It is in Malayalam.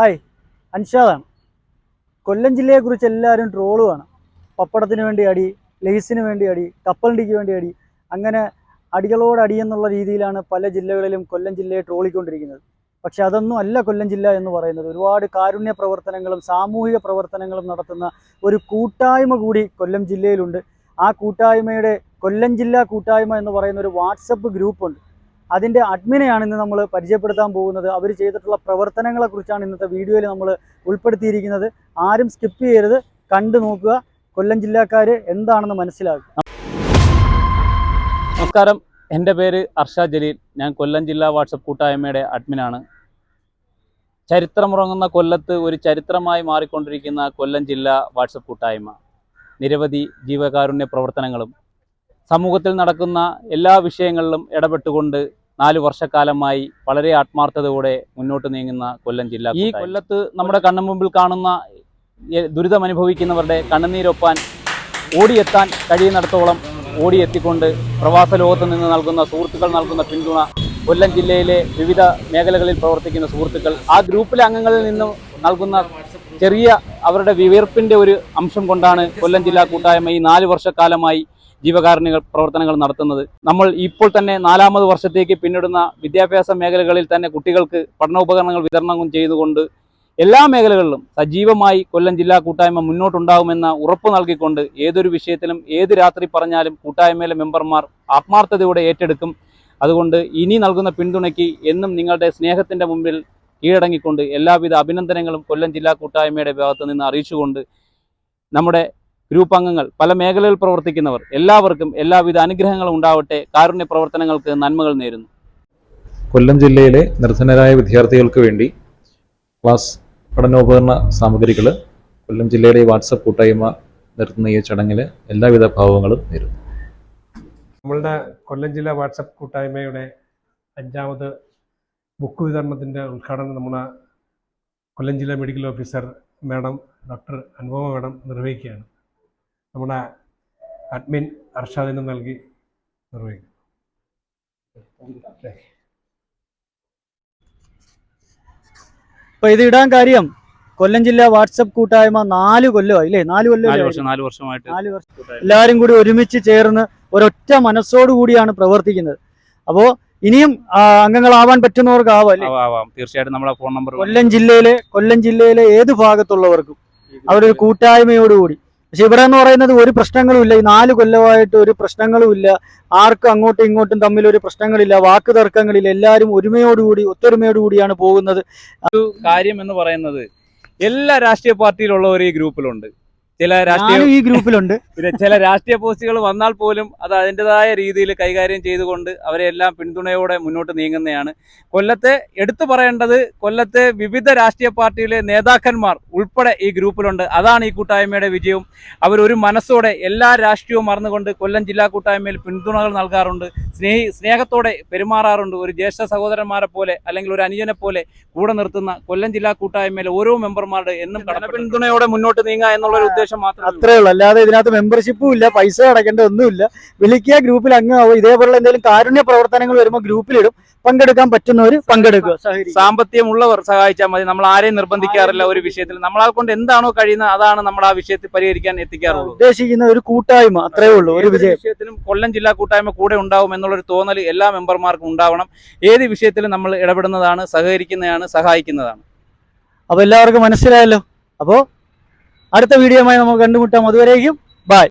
ഹായ് അൻഷാദാണ് കൊല്ലം ജില്ലയെക്കുറിച്ച് എല്ലാവരും ട്രോളുമാണ് പപ്പടത്തിന് വേണ്ടി അടി ലേസിന് വേണ്ടി അടി കപ്പലണ്ടിക്ക് വേണ്ടി അടി അങ്ങനെ അടികളോട് അടി എന്നുള്ള രീതിയിലാണ് പല ജില്ലകളിലും കൊല്ലം ജില്ലയെ ട്രോളിക്കൊണ്ടിരിക്കുന്നത്. പക്ഷെ അതൊന്നും അല്ല കൊല്ലം ജില്ല എന്ന് പറയുന്നത്. ഒരുപാട് കാരുണ്യ പ്രവർത്തനങ്ങളും സാമൂഹിക പ്രവർത്തനങ്ങളും നടത്തുന്ന ഒരു കൂട്ടായ്മ കൂടി കൊല്ലം ജില്ലയിലുണ്ട്. ആ കൂട്ടായ്മയുടെ കൊല്ലം ജില്ലാ കൂട്ടായ്മ എന്ന് പറയുന്ന ഒരു വാട്സപ്പ് ഗ്രൂപ്പുണ്ട്. അതിന്റെ അഡ്മിനെയാണ് ഇന്ന് നമ്മൾ പരിചയപ്പെടുത്താൻ പോകുന്നത്. അവർ ചെയ്തിട്ടുള്ള പ്രവർത്തനങ്ങളെക്കുറിച്ചാണ് ഇന്നത്തെ വീഡിയോയിൽ നമ്മൾ ഉൾപ്പെടുത്തിയിരിക്കുന്നത്. ആരും സ്കിപ്പ് ചെയ്യരുത്. കണ്ടു നോക്കുക. കൊല്ലം ജില്ലക്കാർ എന്താണെന്ന് മനസ്സിലാക്കുക. നമസ്കാരം. എന്റെ പേര് അർഷ ജലീൽ. ഞാൻ കൊല്ലം ജില്ലാ വാട്സപ്പ് കൂട്ടായ്മയുടെ അഡ്മിനാണ് ചരിത്രമുറങ്ങുന്ന കൊല്ലത്ത് ഒരു ചരിത്രമായി മാറിക്കൊണ്ടിരിക്കുന്ന കൊല്ലം ജില്ലാ വാട്സപ്പ് കൂട്ടായ്മ. നിരവധി ജീവകാരുണ്യ പ്രവർത്തനങ്ങളും സമൂഹത്തിൽ നടക്കുന്ന എല്ലാ വിഷയങ്ങളിലും ഇടപെട്ടുകൊണ്ട് നാല് വർഷക്കാലമായി വളരെ ആത്മാർത്ഥതയോടെ മുന്നോട്ട് നീങ്ങുന്ന കൊല്ലം ജില്ല ഈ കൊല്ലത്ത് നമ്മുടെ കണ്ണു മുമ്പിൽ കാണുന്ന ദുരിതമനുഭവിക്കുന്നവരുടെ കണ്ണുനീരൊപ്പാൻ ഓടിയെത്താൻ കഴിയുന്നിടത്തോളം ഓടിയെത്തിക്കൊണ്ട് പ്രവാസ ലോകത്ത് നിന്ന് നൽകുന്ന സുഹൃത്തുക്കൾ നൽകുന്ന പിന്തുണ കൊല്ലം ജില്ലയിലെ വിവിധ മേഖലകളിൽ പ്രവർത്തിക്കുന്ന സുഹൃത്തുക്കൾ ആ ഗ്രൂപ്പിലെ അംഗങ്ങളിൽ നിന്നും നൽകുന്ന ചെറിയ അവരുടെ വിയർപ്പിന്റെ ഒരു അംശം കൊണ്ടാണ് കൊല്ലം ജില്ലാ കൂട്ടായ്മ ഈ നാല് വർഷക്കാലമായി ജീവകാരുണ്യ പ്രവർത്തനങ്ങൾ നടത്തുന്നത്. നമ്മൾ ഇപ്പോൾ തന്നെ നാലാമത് വർഷത്തേക്ക് പിന്നിടുന്ന വിദ്യാഭ്യാസ മേഖലകളിൽ തന്നെ കുട്ടികൾക്ക് പഠനോപകരണങ്ങൾ വിതരണം ചെയ്തുകൊണ്ട് എല്ലാ മേഖലകളിലും സജീവമായി കൊല്ലം ജില്ലാ കൂട്ടായ്മ മുന്നോട്ടുണ്ടാകുമെന്ന ഉറപ്പ് നൽകിക്കൊണ്ട് ഏതൊരു വിഷയത്തിലും ഏത് രാത്രി പറഞ്ഞാലും കൂട്ടായ്മയിലെ മെമ്പർമാർ ആത്മാർത്ഥതയോടെ ഏറ്റെടുക്കും. അതുകൊണ്ട് ഇനി നൽകുന്ന പിന്തുണയ്ക്ക് എന്നും നിങ്ങളുടെ സ്നേഹത്തിന്റെ മുമ്പിൽ കീഴടങ്ങിക്കൊണ്ട് എല്ലാവിധ അഭിനന്ദനങ്ങളും കൊല്ലം ജില്ലാ കൂട്ടായ്മയുടെ ഭാഗത്ത് നിന്ന് അറിയിച്ചുകൊണ്ട് നമ്മുടെ ഗ്രൂപ്പ് അംഗങ്ങൾ പല മേഖലകളിൽ പ്രവർത്തിക്കുന്നവർ എല്ലാവർക്കും എല്ലാവിധ അനുഗ്രഹങ്ങളും ഉണ്ടാവട്ടെ. കാരുണ്യ പ്രവർത്തനങ്ങൾക്ക് നന്മകൾ നേരുന്നു. കൊല്ലം ജില്ലയിലെ നിർധനരായ വിദ്യാർത്ഥികൾക്ക് വേണ്ടി ക്ലാസ് പഠനോപകരണ സാമഗ്രികൾ കൊല്ലം ജില്ലയിലെ വാട്സപ്പ് കൂട്ടായ്മ നടത്തുന്ന ഈ ചടങ്ങിൽ എല്ലാവിധ ഭാവങ്ങളും നേരുന്നു. നമ്മളുടെ കൊല്ലം ജില്ലാ വാട്സപ്പ് കൂട്ടായ്മയുടെ അഞ്ചാമത് ബുക്ക് വിതരണത്തിന്റെ ഉദ്ഘാടനം നമ്മുടെ കൊല്ലം ജില്ലാ medical officer madam doctor Anupama madam നിർവഹിക്കുകയാണ്. നമ്മുടെ അഡ്മിൻ അർഷാദിന് നൽകി നിർവഹിക്കും. അപ്പൊ ഇത് ഇടാൻ കാര്യം കൊല്ലം ജില്ലാ വാട്സപ്പ് കൂട്ടായ്മ നാല് കൊല്ലമായി അല്ലേ? നാല് കൊല്ലം നാല് വർഷമായിട്ട് നാല് വർഷം. എല്ലാവരും കൂടി ഒരുമിച്ച് ചേർന്ന് ഒരൊറ്റ മനസ്സോടു കൂടിയാണ് പ്രവർത്തിക്കുന്നത്. അപ്പോൾ ഇനിയും അംഗങ്ങളാവാൻ പറ്റുന്നവർക്ക് ആവാം. തീർച്ചയായിട്ടും നമ്മുടെ ഫോൺ നമ്പർ കൊല്ലം ജില്ലയിലെ കൊല്ലം ജില്ലയിലെ ഏത് ഭാഗത്തുള്ളവർക്കും അവരൊരു കൂട്ടായ്മയോടുകൂടി പക്ഷെ ഇവിടെ എന്ന് പറയുന്നത് ഒരു പ്രശ്നങ്ങളും ഇല്ല ഈ നാല് കൊല്ലമായിട്ട് ഒരു പ്രശ്നങ്ങളും ഇല്ല ആർക്കും അങ്ങോട്ടും ഇങ്ങോട്ടും തമ്മിൽ ഒരു പ്രശ്നങ്ങളില്ല. വാക്ക് തർക്കങ്ങളില്ല. എല്ലാവരും ഒരുമയോടുകൂടി ഒത്തൊരുമയോടുകൂടിയാണ് പോകുന്നത്. ഒരു കാര്യം എന്ന് പറയുന്നത് എല്ലാ രാഷ്ട്രീയ പാർട്ടിയിലുള്ളവർ ഈ ഗ്രൂപ്പിലുണ്ട്. ചില രാഷ്ട്രീയ ഈ ഗ്രൂപ്പിലുണ്ട്. പിന്നെ ചില രാഷ്ട്രീയ പോസ്റ്റുകൾ വന്നാൽ പോലും അത് അതിന്റെതായ രീതിയിൽ കൈകാര്യം ചെയ്തുകൊണ്ട് അവരെല്ലാം പിന്തുണയോടെ മുന്നോട്ട് നീങ്ങുന്നതാണ്. കൊല്ലത്തെ എടുത്തു പറയേണ്ടത് കൊല്ലത്തെ വിവിധ രാഷ്ട്രീയ പാർട്ടിയിലെ നേതാക്കന്മാർ ഉൾപ്പെടെ ഈ ഗ്രൂപ്പിലുണ്ട്. അതാണ് ഈ കൂട്ടായ്മയുടെ വിജയവും. അവരൊരു മനസ്സോടെ എല്ലാ രാഷ്ട്രീയവും മറന്നുകൊണ്ട് കൊല്ലം ജില്ലാ കൂട്ടായ്മയിൽ പിന്തുണകൾ നൽകാറുണ്ട്. സ്നേഹി സ്നേഹത്തോടെ പെരുമാറാറുണ്ട്. ഒരു ജ്യേഷ്ഠ സഹോദരന്മാരെ പോലെ അല്ലെങ്കിൽ ഒരു അനുജനെ പോലെ കൂടെ നിർത്തുന്ന കൊല്ലം ജില്ലാ കൂട്ടായ്മയിലെ ഓരോ മെമ്പർമാരുടെ എന്നും പിന്തുണയോടെ മുന്നോട്ട് നീങ്ങുക എന്നുള്ള ഒരു ഉദ്ദേശം മാത്രം അത്രേ ഉള്ളൂ. അല്ലാതെ ഇതിനകത്ത് മെമ്പർഷിപ്പും ഇല്ല പൈസ അടയ്ക്കേണ്ട ഒന്നുമില്ല വിളിക്കുക ഗ്രൂപ്പിൽ അംഗമാവും ഇതേപോലുള്ള എന്തെങ്കിലും കാരുണ്യ പ്രവർത്തനങ്ങൾ വരുമ്പോൾ ഗ്രൂപ്പിലിടും പങ്കെടുക്കാൻ പറ്റുന്നവർ പങ്കെടുക്കുക. സാമ്പത്തികമുള്ളവർ സഹായിച്ചാൽ മതി. നമ്മൾ ആരെയും നിർബന്ധിക്കാറില്ല ഒരു വിഷയത്തിൽ. നമ്മളാൽ കൊണ്ട് എന്താണോ കഴിയുന്നത് അതാണ് നമ്മൾ ആ വിഷയത്തിൽ പരിഹരിക്കാൻ എത്തിക്കാറുള്ളൂ. ഉദ്ദേശിക്കുന്ന ഒരു കൂട്ടായ്മ. അത്രേ ഉള്ളൂ. ഒരു വിഷയത്തിലും കൊല്ലം ജില്ലാ കൂട്ടായ്മ കൂടെ ഉണ്ടാവും എന്നുള്ളൊരു തോന്നൽ എല്ലാ മെമ്പർമാർക്കും ഉണ്ടാവണം. ഏത് വിഷയത്തിലും നമ്മൾ ഇടപെടുന്നതാണ് സഹകരിക്കുന്നതാണ് സഹായിക്കുന്നതാണ്. അപ്പൊ എല്ലാവർക്കും മനസ്സിലായല്ലോ? അപ്പോ അടുത്ത വീഡിയോയുമായി നമുക്ക് കണ്ടുമുട്ടാം. അതുവരേക്കും ബൈ.